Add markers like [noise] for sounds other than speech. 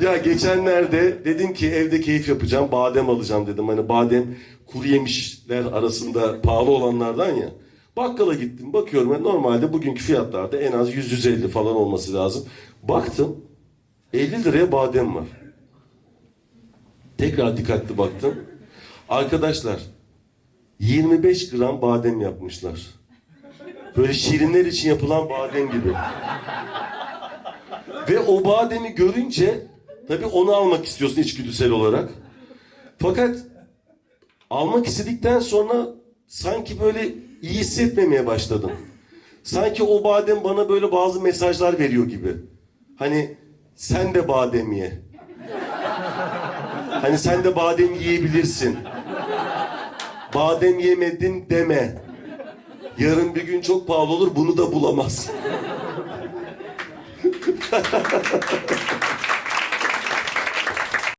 Ya geçenlerde dedim ki evde keyif yapacağım. Badem alacağım dedim. Hani badem kuru yemişler arasında pahalı olanlardan ya. Bakkala gittim. Bakıyorum ben normalde bugünkü fiyatlarda en az 100-150 falan olması lazım. Baktım 50 liraya badem var. Tekrar dikkatli baktım. Arkadaşlar 25 gram badem yapmışlar. Böyle şirinler için yapılan badem gibi. Ve o bademi görünce tabii onu almak istiyorsun içgüdüsel olarak. Fakat almak istedikten sonra sanki böyle iyi hissetmemeye başladım. Sanki o badem bana böyle bazı mesajlar veriyor gibi. Hani sen de badem ye. Hani sen de badem yiyebilirsin. Badem yemedin deme. Yarın bir gün çok pahalı olur bunu da bulamaz. [laughs]